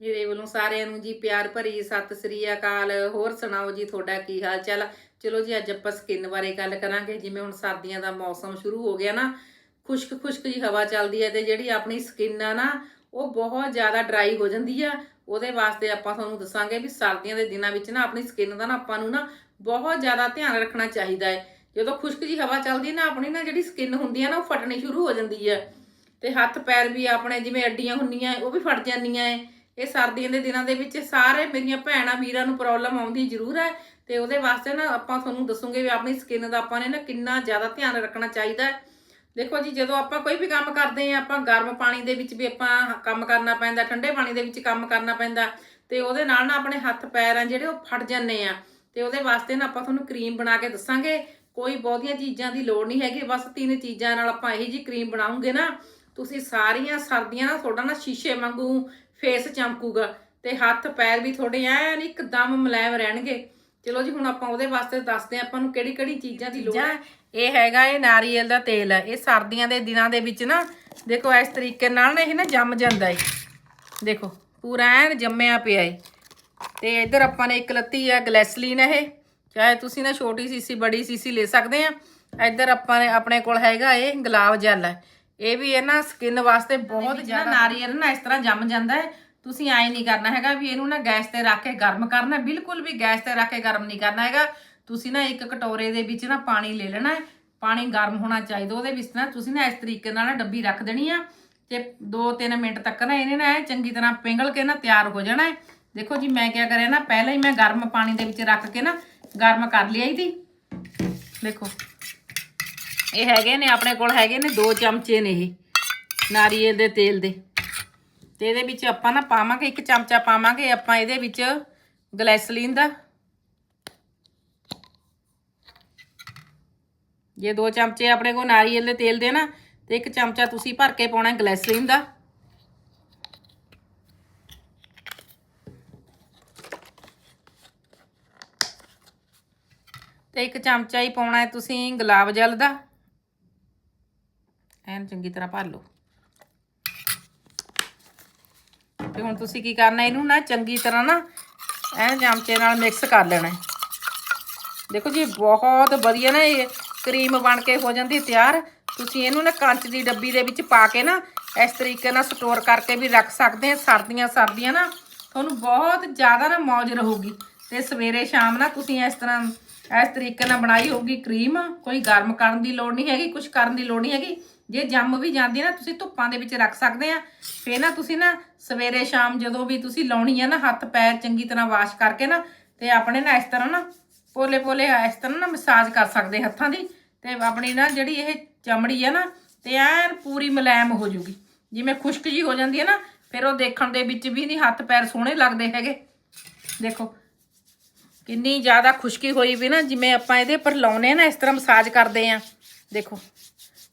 ਮੇਰੇ ਵੱਲੋਂ ਸਾਰਿਆਂ ਨੂੰ ਜੀ ਪਿਆਰ ਭਰੀ ਸਤਿ ਸ੍ਰੀ ਅਕਾਲ। ਹੋਰ ਸੁਣਾਓ ਜੀ, ਤੁਹਾਡਾ ਕੀ ਹਾਲ ਚਾਲ? ਚਲੋ ਜੀ, ਅੱਜ ਆਪਾਂ ਸਕਿਨ ਬਾਰੇ ਗੱਲ ਕਰਾਂਗੇ। ਜਿਵੇਂ ਹੁਣ ਸਰਦੀਆਂ ਦਾ ਮੌਸਮ ਸ਼ੁਰੂ ਹੋ ਗਿਆ ਨਾ, ਖੁਸ਼ਕ ਖੁਸ਼ਕ ਜੀ ਹਵਾ ਚੱਲਦੀ ਹੈ ਤੇ ਜਿਹੜੀ ਆਪਣੀ ਸਕਿਨ ਆ ਨਾ, ਉਹ ਬਹੁਤ ਜ਼ਿਆਦਾ ਡਰਾਈ ਹੋ ਜਾਂਦੀ ਆ। ਉਹਦੇ ਵਾਸਤੇ ਆਪਾਂ ਤੁਹਾਨੂੰ ਦੱਸਾਂਗੇ ਵੀ ਸਰਦੀਆਂ ਦੇ ਦਿਨਾਂ ਵਿੱਚ ਨਾ ਆਪਣੀ ਸਕਿਨ ਦਾ ਨਾ ਆਪਾਂ ਨੂੰ ਨਾ ਬਹੁਤ ਜ਼ਿਆਦਾ ਧਿਆਨ ਰੱਖਣਾ ਚਾਹੀਦਾ ਹੈ। ਜਦੋਂ ਖੁਸ਼ਕ ਜੀ ਹਵਾ ਚੱਲਦੀ ਨਾ, ਆਪਣੀ ਨਾ ਜਿਹੜੀ ਸਕਿਨ ਹੁੰਦੀ ਹੈ ਨਾ, ਉਹ ਫਟਣੀ ਸ਼ੁਰੂ ਹੋ ਜਾਂਦੀ ਹੈ ਤੇ ਹੱਥ ਪੈਰ ਵੀ ਆਪਣੇ ਜਿਵੇਂ ਅੱਡੀਆਂ ਹੁੰਦੀਆਂ, ਉਹ ਵੀ ਫਟ ਜਾਂਦੀਆਂ ਐ ਇਹ ਸਰਦੀਆਂ ਦੇ ਦਿਨਾਂ ਦੇ ਵਿੱਚ ਸਾਰੇ ਮੇਰੀਆਂ ਭੈਣਾਂ ਵੀਰਾਂ ਨੂੰ ਪ੍ਰੋਬਲਮ ਆਉਂਦੀ ਜ਼ਰੂਰ ਹੈ ਤੇ ਉਹਦੇ ਵਾਸਤੇ ਨਾ ਆਪਾਂ ਤੁਹਾਨੂੰ ਦੱਸੂਗੇ ਵੀ ਆਪਣੀ ਸਕਿਨ ਦਾ ਆਪਾਂ ਨੇ ਨਾ ਕਿੰਨਾ ਜ਼ਿਆਦਾ ਧਿਆਨ ਰੱਖਣਾ ਚਾਹੀਦਾ ਹੈ। ਦੇਖੋ ਜੀ, ਜਦੋਂ ਆਪਾਂ ਕੋਈ ਵੀ ਕੰਮ ਕਰਦੇ ਆ ਆਪਾਂ ਗਰਮ ਪਾਣੀ ਦੇ ਵਿੱਚ ਵੀ ਆਪਾਂ ਕੰਮ ਕਰਨਾ ਪੈਂਦਾ, ਠੰਡੇ ਪਾਣੀ ਦੇ ਵਿੱਚ ਕੰਮ ਕਰਨਾ ਪੈਂਦਾ, ਤੇ ਉਹਦੇ ਨਾਲ ਨਾ ਆਪਣੇ ਹੱਥ ਪੈਰ ਆ ਜਿਹੜੇ ਉਹ ਫਟ ਜਾਂਦੇ ਆ। ਤੇ ਉਹਦੇ ਵਾਸਤੇ ਨਾ ਆਪਾਂ ਤੁਹਾਨੂੰ ਕਰੀਮ ਬਣਾ ਕੇ ਦੱਸਾਂਗੇ। ਕੋਈ ਬਹੁਤੀਆਂ ਚੀਜ਼ਾਂ ਦੀ ਲੋੜ ਨਹੀਂ ਹੈਗੀ, ਬਸ ਤਿੰਨ ਚੀਜ਼ਾਂ ਨਾਲ ਆਪਾਂ ਇਹੀ ਜੀ ਕਰੀਮ ਬਣਾਉਂਗੇ ਨਾ। ਤੁਸੀਂ ਸਾਰੀਆਂ ਸਰਦੀਆਂ ਨਾ ਤੁਹਾਡਾ ਨਾ ਸ਼ੀਸ਼ੇ ਵਾਂਗੂ ਫੇਸ ਚਮਕੂਗਾ ਤੇ ਹੱਥ ਪੈਰ ਵੀ ਤੁਹਾਡੇ ਐਨ ਇੱਕਦਮ ਮੁਲਾਇਮ ਰਹਿਣਗੇ। ਚਲੋ ਜੀ, ਹੁਣ ਆਪਾਂ ਉਹਦੇ ਵਾਸਤੇ ਦੱਸਦੇ ਹਾਂ ਆਪਾਂ ਨੂੰ ਕਿਹੜੀ ਕਿਹੜੀ ਚੀਜ਼ਾਂ ਦੀ ਲੋੜ ਹੈ। ਇਹ ਹੈਗਾ ਇਹ ਨਾਰੀਅਲ ਦਾ ਤੇਲ ਹੈ। ਇਹ ਸਰਦੀਆਂ ਦੇ ਦਿਨਾਂ ਦੇ ਵਿੱਚ ਨਾ, ਦੇਖੋ ਇਸ ਤਰੀਕੇ ਨਾਲ ਨਾ ਇਹ ਨਾ ਜੰਮ ਜਾਂਦਾ ਹੈ ਦੇਖੋ, ਪੂਰਾ ਐਨ ਜੰਮਿਆ ਪਿਆ ਹੈ ਤੇ ਇੱਧਰ ਆਪਾਂ ਨੇ ਇੱਕ ਲੱਤੀ ਆ ਗਲੈਸਲੀਨ ਇਹ। ਚਾਹੇ ਤੁਸੀਂ ਨਾ ਛੋਟੀ ਸੀਸੀ, ਬੜੀ ਸੀਸੀ ਲੈ ਸਕਦੇ ਆ। ਇੱਧਰ ਆਪਾਂ ਨੇ, ਆਪਣੇ ਕੋਲ ਹੈਗਾ ਇਹ ਗੁਲਾਬ ਜਲ ਹੈ। ਇਹ ਵੀ ਹੈ ਨਾ ਸਕਿਨ ਵਾਸਤੇ ਬਹੁਤ ਜ਼ਿਆਦਾ ਨਾਰੀਅਲ ਨਾ ਇਸ ਤਰ੍ਹਾਂ ਜੰਮ ਜਾਂਦਾ ਹੈ। ਤੁਸੀਂ ਐਂ ਨਹੀਂ ਕਰਨਾ ਹੈਗਾ ਵੀ ਇਹਨੂੰ ਨਾ ਗੈਸ ਤੇ ਰੱਖ ਕੇ ਗਰਮ ਕਰਨਾ। ਬਿਲਕੁਲ ਵੀ ਗੈਸ ਤੇ ਰੱਖ ਕੇ ਗਰਮ ਨਹੀਂ ਕਰਨਾ ਹੈਗਾ। ਤੁਸੀਂ ਨਾ ਇੱਕ ਕਟੋਰੇ ਦੇ ਵਿੱਚ ਨਾ ਪਾਣੀ ਲੈ ਲੈਣਾ ਹੈ। ਪਾਣੀ ਗਰਮ ਹੋਣਾ ਚਾਹੀਦਾ ਉਹਦੇ ਵਿੱਚ ਨਾ ਤੁਸੀਂ ਨਾ ਇਸ ਤਰੀਕੇ ਨਾਲ ਨਾ ਡੱਬੀ ਰੱਖ ਦੇਣੀ ਆ। ਤੇ 2-3 ਮਿੰਟ ਤੱਕ ਨਾ ਇਹਨੇ ਨਾ ਚੰਗੀ ਤਰ੍ਹਾਂ ਪਿੰਗਲ ਕੇ ਨਾ ਤਿਆਰ ਹੋ ਜਾਣਾ ਹੈ। ਦੇਖੋ ਜੀ ਮੈਂ ਕਿਆ ਕਰਿਆ ਨਾ ਪਹਿਲਾਂ ਹੀ ਮੈਂ ਗਰਮ ਪਾਣੀ ਦੇ ਵਿੱਚ ਰੱਖ ਕੇ ਨਾ ਗਰਮ ਕਰ ਲਿਆ ਇਹਦੀ ਦੇਖੋ। ਇਹ ਹੈਗੇ ਨੇ, ਆਪਣੇ ਕੋਲ ਹੈਗੇ ਨੇ 2 ਚਮਚੇ ਨੇ ਇਹ, ਨਾਰੀਅਲ ਦੇ ਤੇਲ ਦੇ। ਤੇ ਇਹਦੇ ਵਿੱਚ ਆਪਾਂ ਨਾ ਪਾਵਾਂਗੇ, ਇੱਕ ਚਮਚਾ ਪਾਵਾਂਗੇ, ਆਪਾਂ ਇਹਦੇ ਵਿੱਚ ਗਲੈਸਲੀਨ ਦਾ। ਜੇ 2 ਚਮਚੇ ਆਪਣੇ ਕੋਲ ਨਾਰੀਅਲ ਦੇ ਤੇਲ ਦੇ ਨਾ, ਤੇ ਇੱਕ ਚਮਚਾ ਤੁਸੀਂ ਭਰ ਕੇ ਪਾਉਣਾ ਗਲੈਸਲੀਨ ਦਾ। ਤੇ ਇੱਕ ਚਮਚਾ ਹੀ ਪਾਉਣਾ ਹੈ ਤੁਸੀਂ ਗੁਲਾਬ ਜਲ ਦਾ। ਐਨ ਚੰਗੀ ਤਰ੍ਹਾਂ ਭਰ ਲਓ। ਤੇ ਹੁਣ ਤੁਸੀਂ ਕੀ ਕਰਨਾ, ਇਹਨੂੰ ਨਾ ਚੰਗੀ ਤਰ੍ਹਾਂ ਨਾ ਐਨ ਚਮਚੇ ਨਾਲ ਮਿਕਸ ਕਰ ਲੈਣਾ। ਦੇਖੋ ਜੀ, ਬਹੁਤ ਵਧੀਆ ਨਾ ਇਹ ਕਰੀਮ ਬਣ ਕੇ ਹੋ ਜਾਂਦੀ, ਤਿਆਰ। ਤੁਸੀਂ ਇਹਨੂੰ ਨਾ ਕੰਚ ਦੀ ਡੱਬੀ ਦੇ ਵਿੱਚ ਪਾ ਕੇ ਨਾ ਇਸ ਤਰੀਕੇ ਨਾਲ ਸਟੋਰ ਕਰਕੇ ਵੀ ਰੱਖ ਸਕਦੇ ਆ, ਸਰਦੀਆਂ ਸਰਦੀਆਂ ਨਾ। ਤੁਹਾਨੂੰ ਬਹੁਤ ਜ਼ਿਆਦਾ ਨਾ ਮੌਜ ਰਹੂਗੀ। ਤੇ ਸਵੇਰੇ ਸ਼ਾਮ ਨਾ ਤੁਸੀਂ ਇਸ ਤਰ੍ਹਾਂ, ਇਸ ਤਰੀਕੇ ਨਾਲ ਬਣਾਈ ਹੋਊਗੀ ਕਰੀਮ। ਕੋਈ ਗਰਮ ਕਰਨ ਦੀ ਲੋੜ ਨਹੀਂ ਹੈਗੀ ਕੁਝ ਕਰਨ ਦੀ ਲੋੜ ਨਹੀਂ ਹੈਗੀ। ਜੇ ਜੰਮ ਵੀ ਜਾਂਦੀ ਨਾ, ਤੁਸੀਂ ਧੁੱਪਾਂ ਦੇ ਵਿੱਚ ਰੱਖ ਸਕਦੇ ਆ। ਫੇਰ ਨਾ ਤੁਸੀਂ ਨਾ ਸਵੇਰੇ ਸ਼ਾਮ ਜਦੋਂ ਵੀ ਤੁਸੀਂ ਲਾਉਣੀ ਆ ਨਾ, ਹੱਥ ਪੈਰ ਚੰਗੀ ਤਰ੍ਹਾਂ ਵਾਸ਼ ਕਰਕੇ ਨਾ, ਤੇ ਆਪਣੇ ਨਾ ਇਸ ਤਰ੍ਹਾਂ ਨਾ ਪੋਲੇ ਪੋਲੇ ਇਸ ਤਰ੍ਹਾਂ ਨਾ ਮਸਾਜ ਕਰ ਸਕਦੇ ਹੱਥਾਂ ਦੀ। ਤੇ ਆਪਣੀ ਨਾ ਜਿਹੜੀ ਇਹ ਚਮੜੀ ਆ ਨਾ, ਤੇ ਐਨ ਪੂਰੀ ਮਲੈਮ ਹੋ ਜੂਗੀ। ਜਿਵੇਂ ਖੁਸ਼ਕ ਜੀ ਹੋ ਜਾਂਦੀ ਹੈ ਨਾ, ਫਿਰ ਉਹ ਦੇਖਣ ਦੇ ਵਿੱਚ ਵੀ ਨਹੀਂ ਹੱਥ ਪੈਰ ਸੋਹਣੇ ਲੱਗਦੇ ਹੈਗੇ। ਦੇਖੋ, ਕਿੰਨੀ ਜ਼ਿਆਦਾ ਖੁਸ਼ਕੀ ਹੋਈ ਵੀ ਨਾ, ਜਿਵੇਂ ਆਪਾਂ ਇਹਦੇ ਉੱਪਰ ਲਾਉਨੇ ਆ ਨਾ, ਇਸ ਤਰ੍ਹਾਂ ਮਸਾਜ ਕਰਦੇ ਆ। ਦੇਖੋ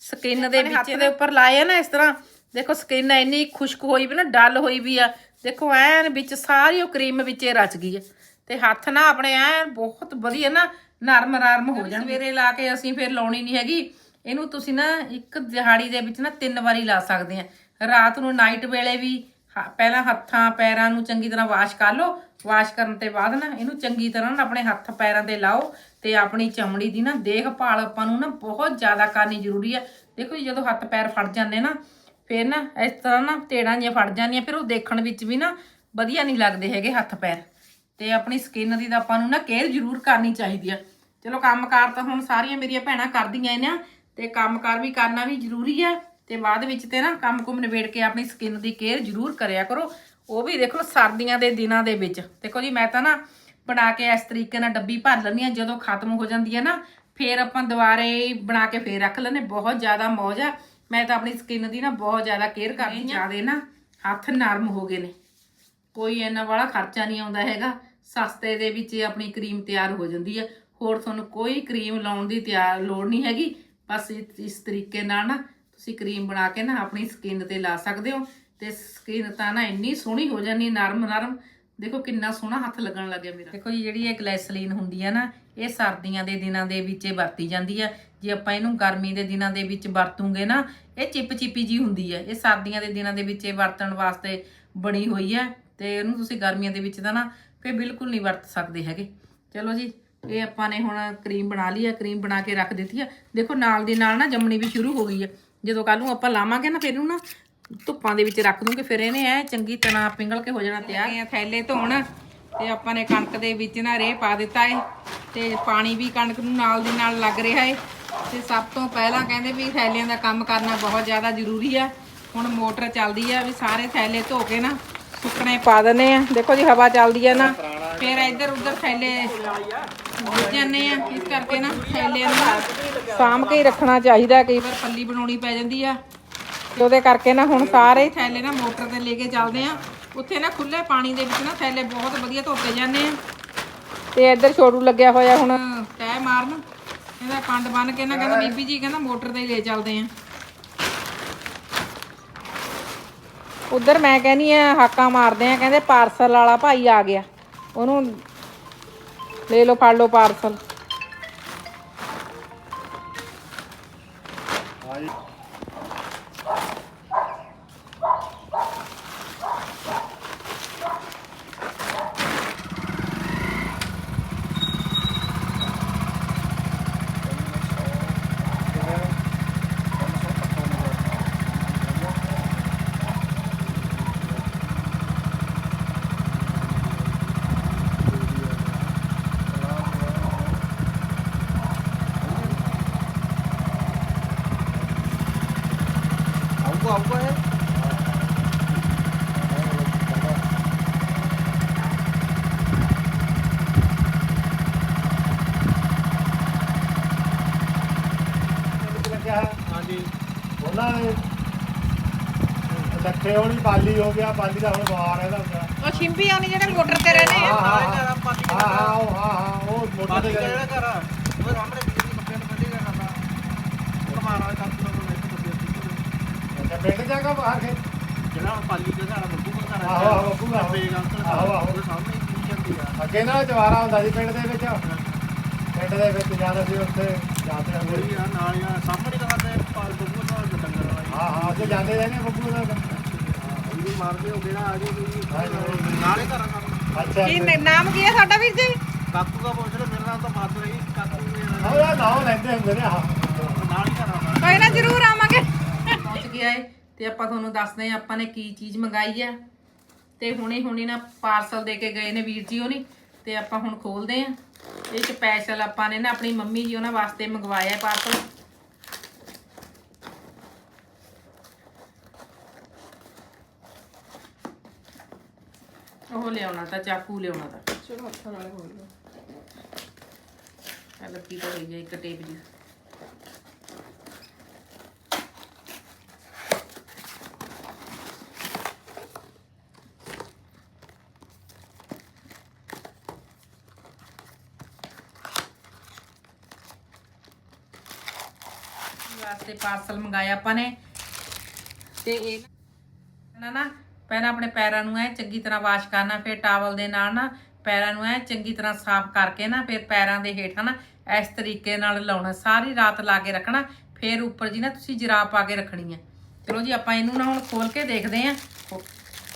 ਸਕਿਨ ਦੇ ਵਿੱਚ ਦੇ ਉੱਪਰ ਲਾਏ ਆ ਨਾ ਇਸ ਤਰ੍ਹਾਂ। ਦੇਖੋ ਸਕਿਨ ਇੰਨੀ ਖੁਸ਼ਕ ਹੋਈ ਵੀ ਨਾ ਡਲ ਹੋਈ ਵੀ ਆ। ਦੇਖੋ ਐਨ ਵਿੱਚ ਸਾਰੀ ਉਹ ਕਰੀਮ ਵਿੱਚ ਇਹ ਰਚ ਗਈ ਆ। ਤੇ ਹੱਥ ਨਾ ਆਪਣੇ ਐਨ ਬਹੁਤ ਵਧੀਆ ਨਾ ਨਰਮ ਨਰਮ ਹੋ ਜਾਣ। ਸਵੇਰੇ ਲਾ ਕੇ ਅਸੀਂ ਫਿਰ ਲਾਉਣੀ ਨਹੀਂ ਹੈਗੀ। ਇਹਨੂੰ ਤੁਸੀਂ ਨਾ ਇੱਕ ਦਿਹਾੜੀ ਦੇ ਵਿੱਚ ਨਾ ਤਿੰਨ ਵਾਰੀ ਲਾ ਸਕਦੇ ਆ। ਰਾਤ ਨੂੰ ਨਾਈਟ ਵੇਲੇ ਵੀ ਪਹਿਲਾਂ ਹੱਥਾਂ ਪੈਰਾਂ ਨੂੰ ਚੰਗੀ ਤਰ੍ਹਾਂ ਵਾਸ਼ ਕਰ ਲਓ। ਵਾਸ਼ ਕਰਨ ਤੇ ਬਾਅਦ ਨਾ ਇਹਨੂੰ ਚੰਗੀ ਤਰ੍ਹਾਂ ਨਾ ਆਪਣੇ ਹੱਥ ਪੈਰਾਂ ਤੇ ਲਾਓ ਤੇ ਆਪਣੀ ਚਮੜੀ ਦੀ ਨਾ ਦੇਖਭਾਲ ਆਪਾਂ ਨੂੰ ਨਾ ਬਹੁਤ ਜ਼ਿਆਦਾ ਕਰਨੀ ਜ਼ਰੂਰੀ ਹੈ ਦੇਖੋ ਜੀ, ਜਦੋਂ ਹੱਥ ਪੈਰ ਫੜ ਜਾਂਦੇ ਨਾ, ਫਿਰ ਨਾ ਇਸ ਤਰ੍ਹਾਂ ਨਾ ਤੇੜਾਂ ਜਿਹੀਆਂ ਫੜ ਜਾਂਦੀਆਂ, ਫਿਰ ਉਹ ਦੇਖਣ ਵਿੱਚ ਵੀ ਨਾ ਵਧੀਆ ਨਹੀਂ ਲੱਗਦੇ ਹੈਗੇ ਹੱਥ ਪੈਰ। ਤੇ ਆਪਣੀ ਸਕਿਨ ਦੀ ਤਾਂ ਆਪਾਂ ਨੂੰ ਨਾ ਕੇਅਰ ਜ਼ਰੂਰ ਕਰਨੀ ਚਾਹੀਦੀ ਆ। ਚਲੋ ਕੰਮਕਾਰ ਤਾਂ ਹੁਣ ਸਾਰੀਆਂ ਮੇਰੀਆਂ ਭੈਣਾਂ ਕਰਦੀਆਂ ਨੇ ਤੇ ਕੰਮਕਾਰ ਵੀ ਕਰਨਾ ਵੀ ਜ਼ਰੂਰੀ ਹੈ ਤੇ ਬਾਅਦ ਵਿੱਚ ਤੇ ਨਾ ਕੰਮ ਕੁਮ ਨਿਬੇੜ ਕੇ ਆਪਣੀ ਸਕਿਨ ਦੀ ਕੇਅਰ ਜ਼ਰੂਰ ਕਰਿਆ ਕਰੋ। ਉਹ ਵੀ ਦੇਖੋ ਸਰਦੀਆਂ ਦੇ ਦਿਨਾਂ ਦੇ ਵਿੱਚ। ਦੇਖੋ ਜੀ ਮੈਂ ਤਾਂ ਨਾ ਬਣਾ ਕੇ ਇਸ ਤਰੀਕੇ ਨਾਲ ਡੱਬੀ ਭਰ ਲੈਂਦੀ ਆ ਜਦੋਂ ਖਤਮ ਹੋ ਜਾਂਦੀ ਹੈ ਨਾ ਫੇਰ ਆਪਾਂ ਦੁਬਾਰੇ ਬਣਾ ਕੇ ਫੇਰ ਰੱਖ ਲੈਂਦੇ ਬਹੁਤ ਜ਼ਿਆਦਾ ਮੌਜ ਆ। ਮੈਂ ਤਾਂ ਆਪਣੀ ਸਕਿਨ ਦੀ ਨਾ ਬਹੁਤ ਜ਼ਿਆਦਾ ਕੇਅਰ ਕਰਦੀ ਜਿਆਦੇ ਨਾ ਹੱਥ ਨਰਮ ਹੋ ਗਏ ਨੇ। ਕੋਈ ਇੰਨਾ ਵਾਲਾ ਖਰਚਾ ਨਹੀਂ ਆਉਂਦਾ ਹੈਗਾ। ਸਸਤੇ ਦੇ ਵਿੱਚ ਆਪਣੀ ਕਰੀਮ ਤਿਆਰ ਹੋ ਜਾਂਦੀ ਹੈ। ਹੋਰ ਤੁਹਾਨੂੰ ਕੋਈ ਕਰੀਮ ਲਾਉਣ ਦੀ ਤਿਆਰ ਲੋੜ ਨਹੀਂ ਹੈਗੀ। ਬਸ ਇਸ ਤਰੀਕੇ ਨਾਲ ਨਾ ਤੁਸੀਂ ਕਰੀਮ ਬਣਾ ਕੇ ਨਾ ਆਪਣੀ ਸਕਿਨ ਤੇ ਲਾ ਸਕਦੇ ਹੋ ਤੇ ਸਕਿਨ ਤਾਂ ਨਾ ਇੰਨੀ ਸੋਹਣੀ ਹੋ ਜਾਂਦੀ, ਨਰਮ ਨਰਮ। ਦੇਖੋ ਕਿੰਨਾ ਸੋਹਣਾ ਹੱਥ ਲੱਗਣ ਲੱਗਿਆ ਮੇਰਾ। ਦੇਖੋ ਜੀ, ਜਿਹੜੀ ਇਹ ਗਲੈਸਲੀਨ ਹੁੰਦੀ ਆ ਨਾ, ਇਹ ਸਰਦੀਆਂ ਦੇ ਦਿਨਾਂ ਦੇ ਵਿੱਚ ਵਰਤੀ ਜਾਂਦੀ ਆ। ਜੇ ਆਪਾਂ ਇਹਨੂੰ ਗਰਮੀ ਦੇ ਦਿਨਾਂ ਦੇ ਵਿੱਚ ਵਰਤੂਗੇ ਨਾ, ਇਹ ਚਿਪ ਚਿਪੀ ਜੀ ਹੁੰਦੀ ਆ। ਇਹ ਸਰਦੀਆਂ ਦੇ ਦਿਨਾਂ ਦੇ ਵਿੱਚ ਇਹ ਵਰਤਣ ਵਾਸਤੇ ਬਣੀ ਹੋਈ ਹੈ ਤੇ ਇਹਨੂੰ ਤੁਸੀਂ ਗਰਮੀਆਂ ਦੇ ਵਿੱਚ ਤਾਂ ਨਾ ਫੇ ਬਿਲਕੁਲ ਨਹੀਂ ਵਰਤ ਸਕਦੇ ਹੈਗੇ। ਚਲੋ ਜੀ, ਇਹ ਆਪਾਂ ਨੇ ਹੁਣ ਕਰੀਮ ਬਣਾ ਲਈ ਆ, ਕਰੀਮ ਬਣਾ ਕੇ ਰੱਖ ਦਿੱਤੀ ਆ। ਦੇਖੋ ਨਾਲ ਦੀ ਨਾਲ ਨਾ ਜੰਮਣੀ ਵੀ ਸ਼ੁਰੂ ਹੋ ਗਈ ਆ। ਜਦੋਂ ਕੱਲ ਨੂੰ ਆਪਾਂ ਲਾਵਾਂਗੇ ਨਾ ਫਿਰ ਇਹਨੂੰ ਨਾ ਧੁੱਪਾਂ ਦੇ ਵਿੱਚ ਰੱਖ ਦੂੰਗੇ, ਫਿਰ ਇਹਨੇ ਐ ਚੰਗੀ ਤਰ੍ਹਾਂ ਪਿੰਗਲ ਕੇ ਹੋ ਜਾਣਾ ਤਿਆਰ। ਇਹ ਥੈਲੇ ਧੋਣ ਤੇ ਆਪਾਂ ਨੇ ਕਣਕ ਦੇ ਵਿੱਚ ਨਾ ਰੇਹ ਪਾ ਦਿੱਤਾ ਏ ਤੇ ਪਾਣੀ ਵੀ ਕਣਕ ਨੂੰ ਨਾਲ ਦੀ ਨਾਲ ਲੱਗ ਰਿਹਾ ਏ। ਤੇ ਸਭ ਤੋਂ ਪਹਿਲਾਂ ਕਹਿੰਦੇ ਵੀ ਥੈਲਿਆਂ ਦਾ ਕੰਮ ਕਰਨਾ ਬਹੁਤ ਜ਼ਿਆਦਾ ਜ਼ਰੂਰੀ ਆ। ਹੁਣ ਮੋਟਰ ਚੱਲਦੀ ਆ ਵੀ ਸਾਰੇ ਥੈਲੇ ਧੋ ਕੇ ਨਾ ਸੁੱਕਣੇ ਪਾ ਦਿੰਦੇ ਆ। ਦੇਖੋ ਜੀ, ਹਵਾ ਚੱਲਦੀ ਆ ਨਾ। ਫਿਰ ਇੱਧਰ ਉੱਧਰ ਥੈਲੇ ਗਿਰ ਜਾਂਦੇ ਆ, ਇਸ ਕਰਕੇ ਨਾ ਥੈਲਿਆਂ ਨੂੰ ਸਾਂਭ ਕੇ ਹੀ ਰੱਖਣਾ ਚਾਹੀਦਾ, ਕਈ ਵਾਰ ਪੱਲੀ ਬਣਾਉਣੀ ਪੈ ਜਾਂਦੀ ਆ। ਤੇ ਉਹਦੇ ਕਰਕੇ ਨਾ ਹੁਣ ਸਾਰੇ ਥੈਲੇ ਨਾ ਮੋਟਰ ਤੇ ਲੈ ਕੇ ਚੱਲਦੇ ਆ। ਉੱਥੇ ਨਾ ਖੁੱਲੇ ਪਾਣੀ ਦੇ ਵਿੱਚ ਨਾ ਥੈਲੇ ਬਹੁਤ ਵਧੀਆ ਧੋਤੇ ਜਾਂਦੇ ਆ। ਤੇ ਇੱਧਰ ਛੋੜੂ ਲੱਗਿਆ ਹੋਇਆ ਹੁਣ ਤੈ ਮਾਰਨ। ਇਹਦਾ ਕੰਡ ਬੰਨ ਕੇ ਨਾ ਕਹਿੰਦਾ ਬੀਬੀ ਜੀ ਕਹਿੰਦਾ ਮੋਟਰ ਤੇ ਹੀ ਲੈ ਚੱਲਦੇ ਆ। ਉਧਰ ਮੈਂ ਕਹਿੰਨੀ ਆ, ਹਾਕਾਂ ਮਾਰਦੇ ਆ, ਕਹਿੰਦੇ ਪਾਰਸਲ ਵਾਲਾ ਭਾਈ ਆ ਗਿਆ। ਉਹਨੂੰ ਲੈ ਲਓ ਫੜ ਲਓ ਪਾਰਸਲ ਆਊਗਾ ਆਊਗਾ ਇਹ ਹਾਂਜੀ ਉਹਨਾਂ ਨੇ ਲੱਖੇ ਹੋਣੀ ਬਾਲੀ ਹੋ ਗਿਆ ਬਾਲੀ ਦਾ ਹੁਣ ਬਾਹਰ ਇਹਦਾ ਹੁੰਦਾ ਉਹ ਛਿੰਪੀ ਆਉਣੀ ਜਿਹੜੇ ਮੋਟਰ ਤੇ ਰਹਿੰਦੇ ਹਾਂ ਆ ਹਾਂ ਨਾਲੇ ਘਰ ਆ, ਪਾਲੀ ਹਾਂ ਦਾ ਹਾਂ ਉਹ ਹਾਂ ਹਾਂ ਉਹ ਮੋਟਰ ਪਾਲੀ ਤੇ ਦਾ ਗਏ। ਜਿਹੜਾ ਘਰ ਆ ਉਹ ਸਾਹਮਣੇ ਬਿਜਲੀ ਦੇ ਪੱਕੇ ਨੂੰ ਕੱਢੀ ਗਿਆ ਨਾ ਉਹ ਮਾਰਾ ਕੰਮ ਤੋਂ ਲੈ ਕੇ ਬੱਬੇ ਅੱਛਾ ਪਿੰਡ ਜਾਗਾ ਬਾਹਰ ਕੇ ਜਿਹੜਾ ਪਾਲੀ ਦਾ ਆ, ਬੱਬੂ ਦਾ ਘਰ ਆ। ਆਹੋ, ਆਹੋ, ਬੱਬੂ ਦਾ। ਬੇਗ ਦਾ ਆਹੋ, ਆਹੋ। ਉਹਦੇ ਸਾਹਮਣੇ ਹੀ ਜਾਂਦੀ ਆ। ਅੱਗੇ ਨਾਲ ਜਵਾਰਾ ਹੁੰਦਾ ਸੀ ਪਿੰਡ ਦੇ ਵਿੱਚ। ਪਿੰਡ ਦੇ ਵਿੱਚ ਜਾਂਦਾ ਸੀ ਉੱਥੇ ਜਾਂਦੇ ਹੁੰਦੇ ਸੀ। ਉਹੀ ਆ ਨਾਲ ਹੀ ਆ, ਸਾਹਮਣੇ ਦਾ ਤੇ ਪਾਲ ਬੱਬੂ ਦਾ ਡੰਗਰ ਵਾਲਾ ਹਾਂ ਹਾਂ ਉੱਥੇ ਜਾਂਦੇ ਰਹਿੰਦੇ ਬੱਬੂ ਦਾ ਵੀ ਮਾਰਦੇ ਹੋ ਜਿਹੜਾ ਆ ਜੇ। ਨਾਲੇ ਘਰ ਕੰਮ ਅੱਛਾ ਕੀ ਨ- ਨਾਮ ਕੀ ਹੈ ਸਾਡਾ ਵੀਰ ਜੀ? ਕਾਕੂ ਦਾ ਪੁੱਛ ਲੈ ਮੇਰਾ ਨਾਮ ਤਾਂ ਮਾਤ ਰਹੀ ਕਾਕੂ ਮੇਰਾ ਉਹ ਯਾਰ ਨਾਮ ਲੈਂਦੇ ਹੁੰਦੇ ਨੇ ਹਾਂ। ਨਾਲ ਹੀ ਘਰ ਆ ਕੋਈ ਨਾ ਜ਼ਰੂਰ ਆਵਾਂਗੇ। ਪਹੁੰਚ ਗਿਆ ਏ ਤੇ ਆਪਾਂ ਤੁਹਾਨੂੰ ਦੱਸਦੇ ਆ ਆਪਾਂ ਨੇ ਕੀ ਚੀਜ਼ ਮੰਗਾਈ ਆ। ਤੇ ਹੁਣੇ ਹੁਣੇ ਨਾ ਪਾਰਸਲ ਦੇ ਕੇ ਗਏ ਨੇ ਵੀਰ ਜੀ ਹੋਣੀ ਤੇ ਆਪਾਂ ਹੁਣ ਖੋਲਦੇ ਆ। ਇਹ ਸਪੈਸ਼ਲ ਆਪਾਂ ਨੇ ਨਾ ਆਪਣੀ ਮੰਮੀ ਜੀ ਉਹਨਾਂ ਵਾਸਤੇ ਮੰਗਵਾਇਆ ਪਾਰਸਲ। ਉਹ ਲਿਆਉਣਾ ਤਾਂ ਚਾਕੂ ਲਿਆਉਣਾ ਤਾਂ। ਚਲੋ ਹੱਥਾਂ ਨਾਲ ਖੋਲ ਲਓ ਇਹ ਲੱਗੀ ਤਾਂ ਹੋਈ ਹੈ ਇੱਕ ਟੇਪ ਜੀ ਵਾਸਤੇ ਪਾਰਸਲ ਮੰਗਾਇਆ ਆਪਾਂ ਨੇ। ਤੇ ਇਹ ਨਾ ਨਾ ਪਹਿਲਾਂ ਆਪਣੇ ਪੈਰਾਂ ਨੂੰ ਐ ਚੰਗੀ ਤਰ੍ਹਾਂ ਵਾਸ਼ ਕਰਨਾ ਫਿਰ ਟਾਵਲ ਦੇ ਨਾਲ ਨਾ ਪੈਰਾਂ ਨੂੰ ਐ ਚੰਗੀ ਤਰ੍ਹਾਂ ਸਾਫ਼ ਕਰਕੇ ਨਾ ਫਿਰ ਪੈਰਾਂ ਦੇ ਹੇਠਾਂ ਨਾ ਇਸ ਤਰੀਕੇ ਨਾਲ ਲਾਉਣਾ ਸਾਰੀ ਰਾਤ ਲਾ ਕੇ ਰੱਖਣਾ ਫਿਰ ਉੱਪਰ ਜੀ ਨਾ ਤੁਸੀਂ ਜਰਾਬ ਪਾ ਕੇ ਰੱਖਣੀ ਹੈ ਚਲੋ ਜੀ ਆਪਾਂ ਇਹਨੂੰ ਨਾ ਹੁਣ ਖੋਲ ਕੇ ਦੇਖਦੇ ਆਂ।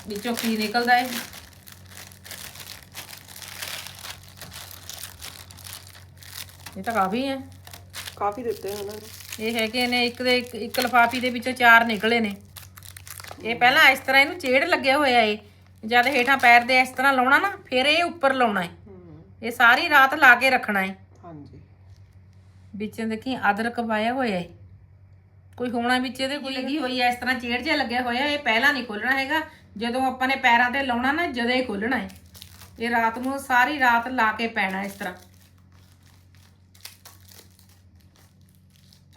ਵਿੱਚੋਂ ਕੀ ਨਿਕਲਦਾ ਹੈ ਇਹ ਤਾਂ ਕਾਫੀ ਹੈ ਕਾਫੀ ਦਿੱਤੇ ਉਹਨਾਂ ਨੇ। ਇਹ ਹੈਗੇ ਨੇ ਇੱਕ ਦੇ ਇੱਕ- ਇੱਕ ਲਫਾਫੀ ਦੇ ਵਿੱਚੋਂ ਚਾਰ ਨਿਕਲੇ ਨੇ। ਇਹ ਪਹਿਲਾਂ ਇਸ ਤਰ੍ਹਾਂ ਇਹਨੂੰ ਚੇੜ ਲੱਗਿਆ ਹੋਇਆ ਏ ਜਦ ਹੇਠਾਂ ਪੈਰ ਦੇ ਇਸ ਤਰ੍ਹਾਂ ਲਾਉਣਾ ਨਾ ਫਿਰ ਇਹ ਉੱਪਰ ਲਾਉਣਾ ਏ। ਹੂੰ। ਇਹ ਸਾਰੀ ਰਾਤ ਲਾ ਕੇ ਰੱਖਣਾ ਏ। ਹਾਂਜੀ। ਵਿੱਚ ਦੇਖੀ ਅਦਰਕ ਪਾਇਆ ਹੋਇਆ ਏ। ਕੋਈ ਹੋਣਾ ਵਿੱਚ ਇਹਦੇ ਕੋਈ ਲੱਗੀ ਹੋਈ ਐ ਇਸ ਤਰ੍ਹਾਂ ਚੇੜ ਜਿਹਾ ਲੱਗਿਆ ਹੋਇਆ ਇਹ ਪਹਿਲਾਂ ਨਹੀਂ ਖੋਲਣਾ ਹੈਗਾ। ਜਦੋਂ ਆਪਾਂ ਨੇ ਪੈਰਾਂ ਤੇ ਲਾਉਣਾ ਨਾ ਜਦੇ ਹੀ ਖੋਲਣਾ ਏ। ਇਹ ਰਾਤ ਨੂੰ ਸਾਰੀ ਰਾਤ ਲਾ ਕੇ ਪੈਣਾ ਇਸ ਤਰ੍ਹਾਂ।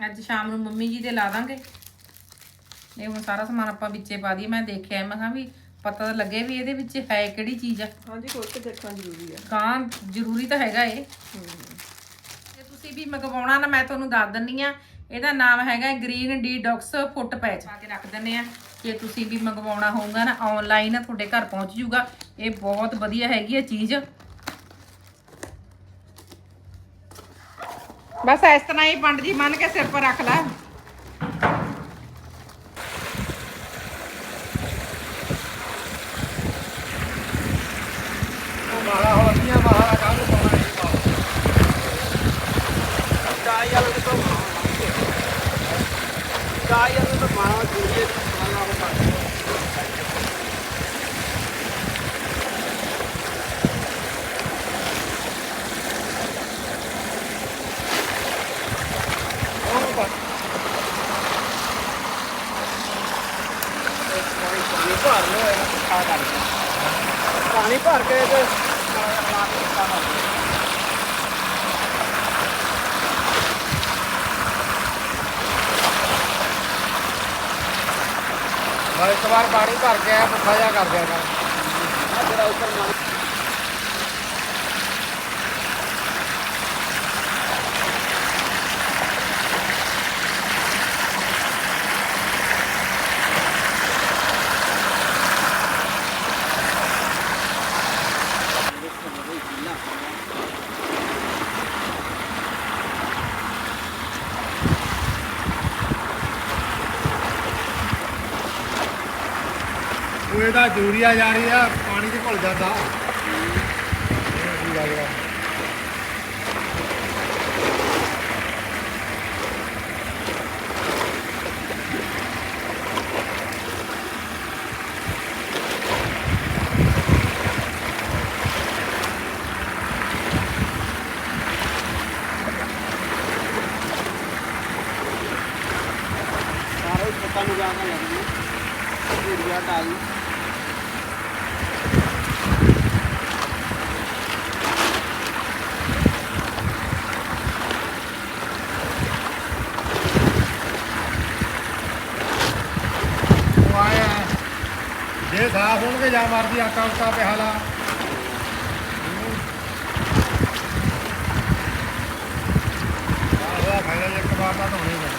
ਅੱਜ ਸ਼ਾਮ ਨੂੰ ਮੰਮੀ ਜੀ ਦੇ ਲਾ ਦਾਂਗੇ। ਇਹ ਹੁਣ ਸਾਰਾ ਸਮਾਨ ਆਪਾਂ ਵਿੱਚੇ ਪਾ ਦਈਏ। ਮੈਂ ਦੇਖਿਆ ਮੈਂ ਕਿਹਾ ਵੀ ਪਤਾ ਤਾਂ ਲੱਗੇ ਵੀ ਇਹਦੇ ਵਿੱਚ ਹੈ ਕਿਹੜੀ ਚੀਜ਼ ਆ। ਹਾਂਜੀ ਖੋਲ ਕੇ ਦੇਖਣਾ ਜ਼ਰੂਰੀ ਹੈ ਕਾਂ ਜ਼ਰੂਰੀ ਤਾਂ ਹੈਗਾ ਇਹ। ਜੇ ਤੁਸੀਂ ਵੀ ਮੰਗਵਾਉਣਾ ਨਾ ਮੈਂ ਤੁਹਾਨੂੰ ਦੱਸ ਦਿੰਨੀ ਆ ਇਹਦਾ ਨਾਮ ਹੈਗਾ ਗ੍ਰੀਨ ਡੀਡੌਕਸ ਫੁੱਟ ਪੈਚ। ਪਾ ਕੇ ਰੱਖ ਦਿੰਨੇ ਆ। ਜੇ ਤੁਸੀਂ ਵੀ ਮੰਗਵਾਉਣਾ ਹੋਊਗਾ ਨਾ ਆਨਲਾਈਨ ਤੁਹਾਡੇ ਘਰ ਪਹੁੰਚ ਜੂਗਾ। ਇਹ ਬਹੁਤ ਵਧੀਆ ਹੈਗੀ ਆ ਚੀਜ਼। ਬਸ ਇਸ ਤਰ੍ਹਾਂ ਹੀ ਪੰਡ ਜੀ ਮੰਨ ਕੇ ਸਿਰ ਪਰ ਰੱਖ ਲੈ ਪਾਣੀ ਭਰ ਕੇ ਤੇ ਹਾਲਾਤ ਕੀਤਾ ਨਾ ਮੈਂ ਇੱਕ ਵਾਰ ਪਾਣੀ ਭਰ ਕੇ ਆਇਆ ਪੁੱਠਾ ਜਿਹਾ ਕਰ ਦਿਆ ਕਰ। ਜਿਹੜਾ ਉੱਪਰ ਉਹ ਇਹਦਾ ਯੂਰੀਆ ਜਾ ਰਹੀ ਆ ਪਾਣੀ 'ਚ ਘੁਲ ਜਾਂਦਾ। ਇਹ ਕੀ ਲੱਗਦਾ ਸਾਰੇ ਖੇਤਾਂ ਨੂੰ ਜਾ ਕੇ ਲੱਗਦੀ ਯੂਰੀਆ ਡਾਈ ਉਹ ਆਇਆ ਜੇ ਸਾਫ਼ ਹੋਣਗੇ ਜਾਂ ਮਰਦੀ ਆਟਾ ਉਟਾ ਪਿਆ ਲਾ ਆਹ ਫਾਇਦਾ ਇੱਕ ਵਾਰ ਤਾਂ ਧੋਣੀ ਪੈਣੀ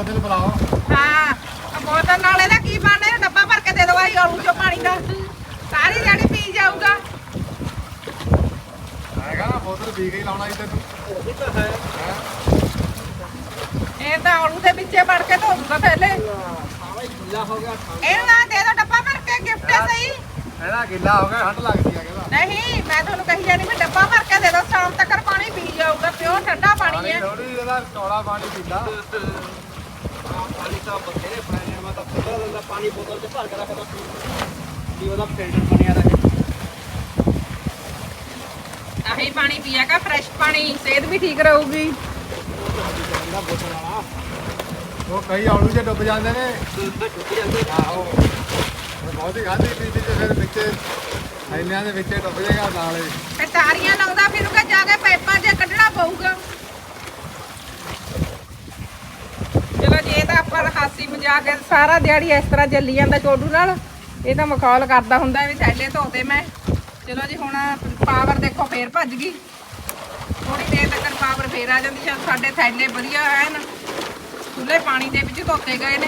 ਬੋਤਲ ਬੁਲਾਓ। ਹਾਂ ਆ ਬੋਤਲ ਨਾਲ ਇਹਦਾ ਕੀ ਬਣਨਾ? ਡੱਬਾ ਭਰ ਕੇ ਦੇ ਦੋ ਆਈ ਔਰੂ ਚੋਂ ਪਾਣੀ ਦਾ। ਸਾਰੀ ਜਣੀ ਪੀ ਜਾਊਗਾ। ਆਏਗਾ ਨਾ ਬੋਤਲ ਪੀ ਕੇ ਹੀ ਲਾਉਣਾ ਇੱਥੇ ਤੂੰ। ਵੀ ਹੈ। ਇਹ ਤਾਂ ਔਰੂ ਦੇ ਵਿੱਚੇ ਵੜ ਕੇ ਧੋ ਦੂਗਾ ਹੀ ਹੋ ਗਿਆ ਇਹਨੂੰ ਨਾ ਦੇ ਦੋ ਡੱਬਾ ਭਰ ਕੇ ਗਿਫਟ ਇਹਦਾ ਗਿੱਲਾ ਹੋ ਗਿਆ ਹੱਟ ਲੱਗਦੀ ਆ ਕਹਿੰਦਾ। ਨਹੀਂ ਮੈਂ ਤੁਹਾਨੂੰ ਕਹੀ ਜਾਨੀ ਵੀ ਡੱਬਾ ਭਰ ਕੇ ਦੇ ਦੋ ਸ਼ਾਮ ਤੱਕ ਪਾਣੀ ਪੀ ਜਾਊਗਾ ਪਿਓ ਠੰਡਾ ਪਾਣੀ ਪਾਣੀ ਹੈ। ਥੋੜੀ ਇਹਦਾ ਚੌੜਾ ਪਾਣੀ ਪੀਂਦਾ ਪਾਣੀ ਤਾਂ ਬਥੇਰੇ ਪਏ ਨੇ ਮੈਂ ਤਾਂ ਪਤਾ ਦਿੰਦਾ ਪਾਣੀ ਬੋਤਲ 'ਚ ਭਰ ਕੇ ਰੱਖਦਾ ਵੀ ਉਹਦਾ ਫਿਲਟਰ ਬਣਿਆ ਰਹੇ ਆਹੀ ਪਾਣੀ ਪੀਆਗਾ ਫਰੈਸ਼ ਪਾਣੀ ਸਿਹਤ ਵੀ ਠੀਕ ਰਹੂਗੀ। ਇਹਦਾ ਬੋਤਲ ਵਾਲਾ ਉਹ ਕਈ ਆਲੂ ਜੇ ਡੁੱਬ ਜਾਂਦੇ ਨੇ। ਚੁੱਕ ਜਾਂਦੇ ਆਹੋ। ਉਹ ਬਹੁਤ ਹੀ ਖਾਧੀ ਪੀਤੀ ਤੇ ਫਿਰ ਵਿੱਚ ਥੈਲਿਆਂ ਦੇ ਵਿੱਚ ਡੁੱਬ ਜਾਏਗਾ ਨਾਲੇ। ਤੇ ਤਾਰੀਆਂ ਲਾਉਂਦਾ ਫਿਰੂਗਾ ਜਾ ਕੇ ਪਾਈਪਾਂ 'ਚ ਕੱਢਣਾ ਪਊਗਾ ਚਲੋ ਜੀ ਇਹ ਤਾਂ ਆਪਾਂ ਹਾਸੀ ਮਜ਼ਾਕ ਸਾਰਾ ਦਿਹਾੜੀ ਇਸ ਤਰ੍ਹਾਂ ਚੱਲੀ ਜਾਂਦਾ ਚੋਡੂ ਨਾਲ। ਇਹ ਤਾਂ ਮਖੌਲ ਕਰਦਾ ਹੁੰਦਾ ਵੀ ਥੈਲੇ ਧੋਤੇ ਮੈਂ। ਚਲੋ ਜੀ, ਹੁਣ ਪਾਵਰ ਦੇਖੋ ਫੇਰ ਭੱਜ ਗਈ। ਥੋੜੀ ਦੇਰ ਤੱਕ ਪਾਵਰ ਫੇਰ ਆ ਜਾਂਦੀ, ਚਲ ਸਾਡੇ ਥੈਲੇ ਵਧੀਆ ਐਨ। ਖੁੱਲੇ ਪਾਣੀ ਦੇ ਵਿੱਚ ਧੋਤੇ ਗਏ ਨੇ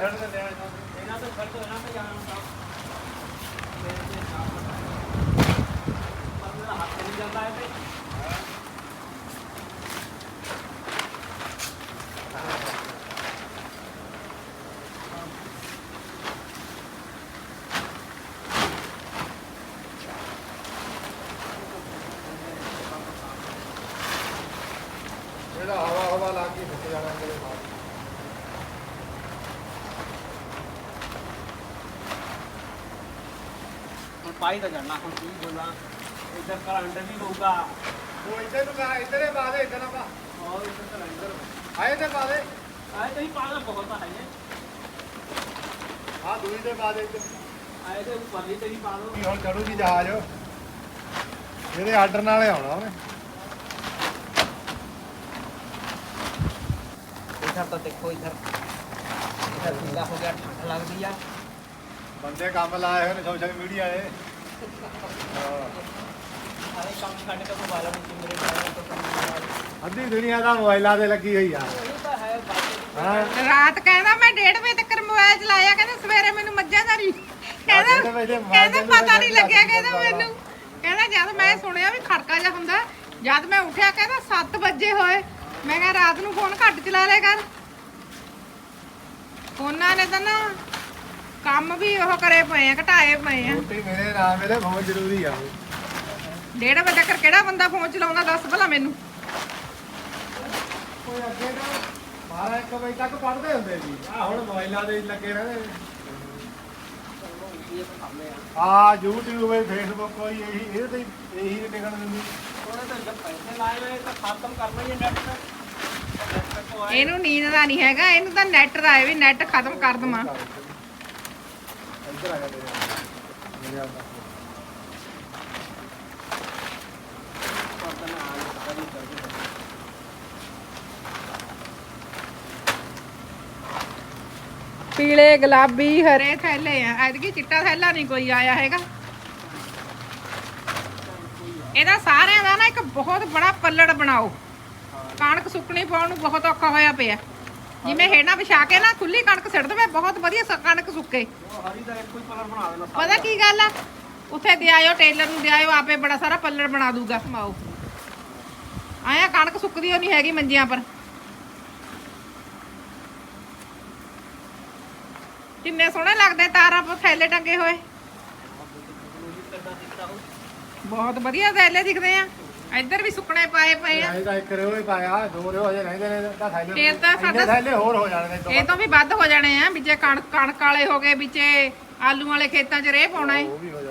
ਇਹਨਾਂ ਤੋਂ ਖੜ ਤੋਂ ਇਹਨਾਂ ਤੇ ਜਾਣਾ ਹੁੰਦਾ ਮੇਰਾ ਹੱਥ ਨਹੀਂ ਜਾਂਦਾ ਹੈ ਤੇ ਇਹਦਾ ਹਵਾ ਹਵਾ ਲਾ ਕੇ ਸੁੱਕ ਜਾਣਾ ਮੇਰੇ ਨਾਲ ਹੁਣ ਪਾਈ ਤਾਂ ਜਾਣਾ ਹੁਣ ਕੀ ਬੋਲਾਂ ਇੱਧਰ ਕਰੰਟ ਵੀ ਹੋਊਗਾ ਉਹ ਇੱਧਰ ਨੂੰ ਕਹਾ ਇੱਧਰ ਹੀ ਪਾ ਦੇ ਇੱਧਰ ਨਾ ਪਾ ਔਰ ਇੱਧਰ ਕਰੰਟ ਆਏ ਤੇ ਪਾ ਦੇ ਆਏ ਤੇ ਹੀ ਪਾਣਾ ਬਹੁਤ ਹੈ ਇਹ ਆ ਦੂਈ ਤੇ ਪਾ ਦੇ ਇੱਧਰ ਆਏ ਤੇ ਉੱਪਰ ਹੀ ਤੇ ਹੀ ਪਾ ਦੋ ਕੀ ਹੁਣ ਚੜੂਗੀ ਜਹਾਜ਼ ਇਹਦੇ ਆਰਡਰ ਨਾਲ ਹੀ ਆਉਣਾ ਉਹਨੇ इधर तो देखो इधर इधर ठंडा हो गया ठंड लग रही है ਬੰਦੇ ਕੰਮ ਲਾਏ ਹੋਏ ਨੇ ਸੋਸ਼ਲ ਮੀਡੀਆ ਹਾਲੇ ਅੱਧੀ ਦੁਨੀਆ ਦਾ ਮੋਬਾਈਲਾਂ ਤੇ ਲੱਗੀ ਹੋਈ ਆ। ਰਾਤ ਕਹਿੰਦਾ ਮੈਂ 1:30 ਵਜੇ ਤੱਕ ਮੋਬਾਈਲ ਚਲਾਇਆ ਕਹਿੰਦਾ ਸਵੇਰੇ ਮੈਨੂੰ ਮੱਝਾਂ ਦਾ ਕਹਿੰਦਾ ਕਹਿੰਦਾ ਪਤਾ ਨਹੀਂ ਲੱਗਿਆ ਕਹਿੰਦਾ ਮੈਨੂੰ। ਕਹਿੰਦਾ ਜਦ ਮੈਂ ਸੁਣਿਆ ਵੀ ਖੜਕਾ ਜਿਹਾ ਹੁੰਦਾ ਜਦ ਮੈਂ ਉੱਠਿਆ ਕਹਿੰਦਾ 7 ਵਜੇ ਹੋਏ। ਮੈਂ ਕਿਹਾ ਰਾਤ ਨੂੰ ਫੋਨ ਘੱਟ ਚਲਾ ਲਿਆ ਕਰ। ਫੋਨਾਂ ਨੇ ਤਾਂ ਨਾ ਕੰਮ ਵੀ ਉਹ ਕਰੇ ਪਏ ਆ ਘਟਾਏ ਪਏ ਆ ਰੋਟੀ ਮੇਰੇ ਨਾਮ ਵੇਲੇ ਬਹੁਤ ਜ਼ਰੂਰੀ ਆ ਡੇਢ ਵਜੇ ਤੱਕ ਕਿਹੜਾ ਬੰਦਾ ਫੋਨ ਚਲਾਉਂਦਾ ਦੱਸ ਭਲਾ ਮੈਨੂੰ ਕੋਈ ਅੱਗੇ ਤਾਂ 12 1 ਵਜੇ ਤੱਕ ਪੜ੍ਹਦੇ ਹੁੰਦੇ ਸੀ ਆ ਹੁਣ ਮੋਬਾਈਲਾਂ ਦੇ ਹੀ ਲੱਗੇ ਰਹਿੰਦੇ ये तो सामने है ਆ YouTube ਹੈ Facebook ਕੋਈ ਇਹੀ ਇਹਦੇ ਤੇ ਹੀ- ਇਹੀ ਨਹੀਂ ਟਿਕਣ ਦਿੰਦੀ थोड़े तो जब पैसे लाए हुए तो खत्म करना ही है नेट का नेट पे तो आए ਇਹਨੂੰ ਨੀਂਦ ਦਾ ਨਹੀਂ ਹੈਗਾ ਇਹਨੂੰ ਤਾਂ ਨੈਟ ਦਾ ਹੈ ਵੀ ਨੈਟ ਖਤਮ ਕਰ ਦਵਾਂ ਪੀਲੇ ਗੁਲਾਬੀ ਹਰੇ ਥੈਲੇ ਆ। ਐਤਕੀ ਚਿੱਟਾ ਥੈਲਾ ਨਹੀਂ ਕੋਈ ਆਇਆ ਹੈਗਾ। ਇਹਦਾ ਸਾਰਿਆਂ ਦਾ ਨਾ ਇੱਕ ਬਹੁਤ ਬੜਾ ਪੱਲੜ ਬਣਾਓ। ਕਣਕ ਸੁੱਕਣੀ ਪਾਉਣ ਨੂੰ ਬਹੁਤ ਔਖਾ ਹੋਇਆ ਪਿਆ। ਜਿਵੇਂ ਹੇਣਾ ਵਿਛਾ ਕੇ ਨਾ ਖੁੱਲੀ ਕਣਕ ਸਿੱਟ ਦਵੇ ਬਹੁਤ ਵਧੀਆ ਕਣਕ ਸੁੱਕੇ। ਪਤਾ ਕੀ ਗੱਲ ਆ? ਉੱਥੇ ਦੇ ਟੇਲਰ ਨੂੰ ਦੇ ਆਪੇ ਬੜਾ ਸਾਰਾ ਪੱਲੜ ਬਣਾ ਦੂਗਾ। ਸਮਾਓ। ਆਇਆ ਕਣਕ ਸੁੱਕਦੀ ਓ ਨਹੀਂ ਹੈਗੀ ਮੰਜੀਆਂ ਪਰ। ਕਿੰਨੇ ਸੋਹਣੇ ਲੱਗਦੇ ਤਾਰਾਂ ਪਰ ਥੈਲੇ ਟੰਗੇ ਹੋਏ। ਬਹੁਤ ਵਧੀਆ ਥੈਲੇ ਦਿਖਦੇ ਆ। ਇੱਧਰ ਵੀ ਸੁੱਕਣੇ ਪਾਏ ਪਏ ਆ। ਇਹ ਤਾਂ ਇੱਕ ਰਿਓ ਹੀ ਪਾਇਆ ਦੋ ਰਿਓ ਹਜੇ ਰਹਿੰਦੇ ਨੇ ਤਾਂ ਥੈਲੇ ਫੇਰ ਤਾਂ ਸਾਡਾ- ਇੰਨੇ ਥੈਲੇ ਹੋਰ ਹੋ ਜਾਣੇ ਨੇ ਇਹ ਤੋਂ ਵੀ ਵੱਧ ਹੋ ਜਾਣੇ ਆ ਵਿੱਚੇ ਕਣਕ ਕਣਕ ਵਾਲੇ ਹੋ ਗਏ ਵਿੱਚੇ ਆਲੂ ਵਾਲੇ ਖੇਤਾਂ 'ਚ ਰੇਹ ਪਾਉਣਾ ਏ। ਉਹ ਵੀ ਹੋ ਜਾਣੇ